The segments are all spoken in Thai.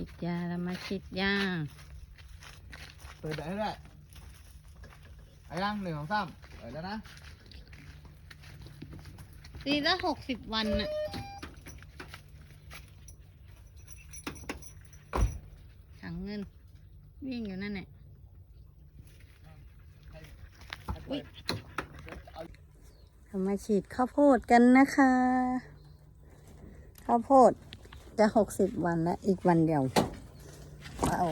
ฉีดยาเรามาฉีดยา เปิดได้ด้วยไอ้ยังหนึ่งของสามเปิดแล้วนะ ตีละหกสิบวันน่ะถังเงิน วิ่งอยู่นั่นแหละ อุ๊ย เรามาฉีดข้าวโพดกันนะคะ ข้าวโพด จะหกสิบวันแล้วอีกวันเดียวว้าว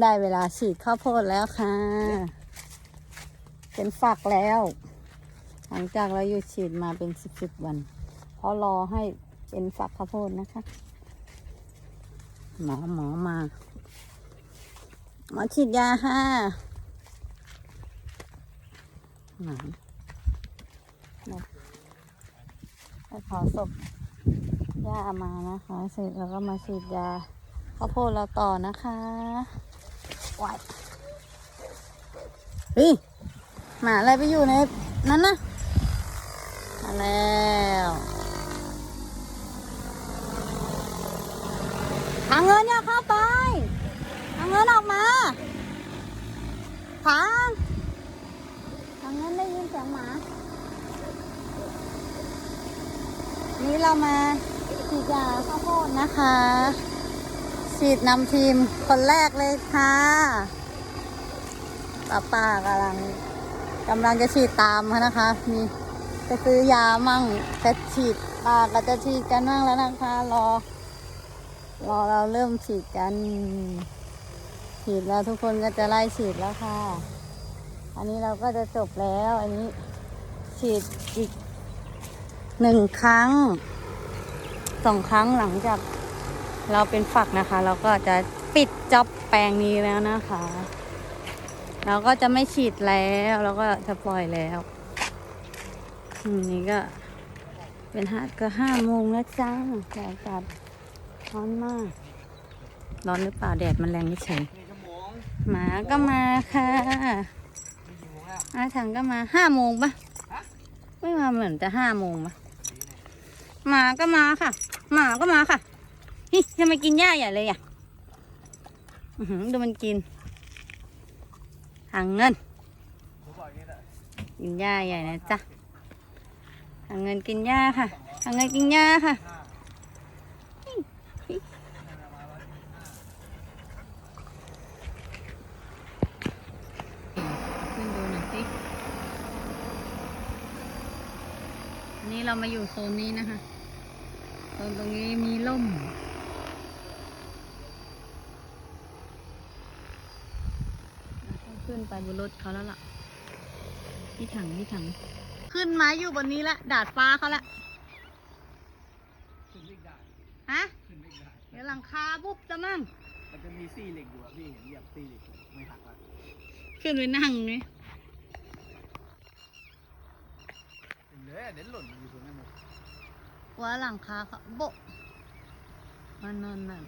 ได้เวลาฉีดข้าวโพดแล้วค่ะ เป็นฝักแล้ว หลังจากเราหยุดฉีดมาเป็นสิบสิบวัน เพราะรอให้เป็นฝักข้าวโพดนะคะ หมอหมอมาหมอฉีดยาค่ะหนนะไปเผาศพ ย่ามานะคะ เสร็จแล้วก็มาฉีดยาข้าวโพดเราต่อนะคะว้ายเฮ้ยหมาอะไรไปอยู่ในนั้นนะมาแล้วทางเงินอย่าเข้าไปทางเงินออกมาทางทางเงินได้ยินเสียงหมา นี่เรามา ฉีดยาข้าวโพดนะคะ ฉีดนำทีมคนแรกเลยค่ะป้าป้ากำลังกำลังจะฉีดตามนะคะ มีจะซื้อยามั่งจะฉีดป้าก็จะฉีดกันมั่งแล้วนะคะ รอ รอเราเริ่มฉีดกัน ฉีดแล้วทุกคนก็จะไล่ฉีดแล้วค่ะ อันนี้เราก็จะจบแล้ว อันนี้ฉีดอีกหนึ่งครั้ง สองครั้งหลังจากเราเป็นฝักนะคะ เราก็จะปิดจ็อบแปลงนี้แล้วนะคะ เราก็จะไม่ฉีดแล้วเราก็จะปล่อยแล้วอืมนี่ก็เป็นห้าก็ห้าโมงแล้วจ้าแต่อากาศร้อนมาก ร้อนหรือเปล่าแดดมันแรงนี่ชั่หมาก็มาค่ะอาถังก็มาห้าโมงปะไม่มาเหมือนจะห้าโมงปะหมาก็มาค่ะ หมาก็มาค่ะนี่ทำไมกินหญ้าใหญ่เลยอะดูมันกินหางเงิน กินหญ้าใหญ่นะจ๊ะหางเงินกินหญ้าค่ะหางเงินกินหญ้าค่ะนดูหน่เรามาอยู่โซนนี้นะคะ โซนตรงนี้มีร่ม ต้องขึ้นไปบนรถเขาแล้วล่ะ ที่ถังที่ถัง ขึ้นมาอยู่บนนี้ละ ดาดฟ้าเขาละขึ้นไม่ได้ฮะขึ้นไม่ได้เดี๋ยวหลังคาปุ๊บจะมั่งมันจะมีซี่เหล็กอยู่อะพี่เห็นเหยียบซี่เหล็กไม่หักอะขึ้นไปนั่งนี่เห็นเลยอะเดี๋ยวหล่นอยู่ ว่าหลังคาเขาโบะมันนอนนั่น